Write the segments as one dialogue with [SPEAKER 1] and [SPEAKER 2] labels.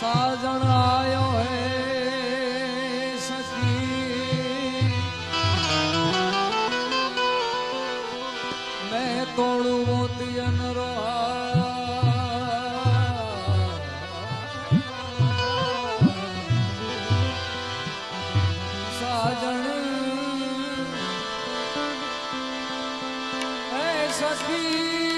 [SPEAKER 1] સાજણ આયો હે સખી. મેં તોડું મોતી અનરો સાજણ. હે સખી.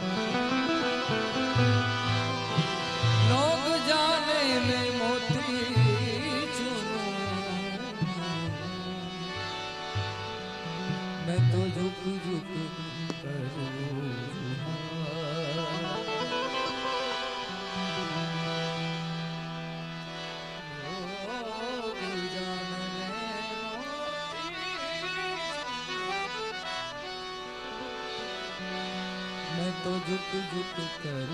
[SPEAKER 1] Bye. તો જુટ જુટ કરું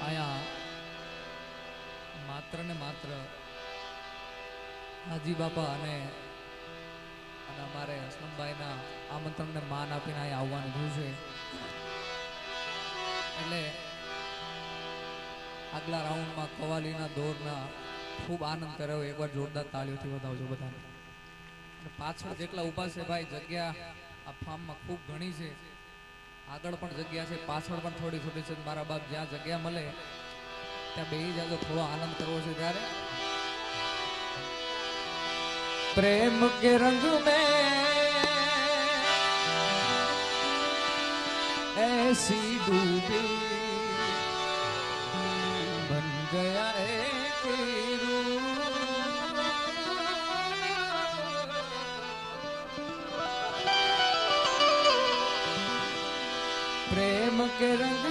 [SPEAKER 1] આયા માત્ર ને માત્ર હાજી બાપા અને અને અમારે હસમનભાઈના આમંત્રણને માન આપીને અહીંયા આવવાનું થયું છે. એટલે આગલા રાઉન્ડમાં કવાલીના દોરના ખૂબ આનંદ કર્યો. એકવાર જોરદાર તાળીઓથી બતાવજો બધાને. પાછળ જેટલા ઊભા છે ભાઈ, જગ્યા આ ફાર્મમાં ખૂબ ઘણી છે. આગળ પણ જગ્યા છે, પાછળ પણ થોડી થોડી છે. મારા બાપ જ્યાં જગ્યા મળે, ત્યાં બે જાજો થોડો આનંદ કરવો છે ત્યારે. પ્રેમ કે રંગ મે ડૂબી के रंग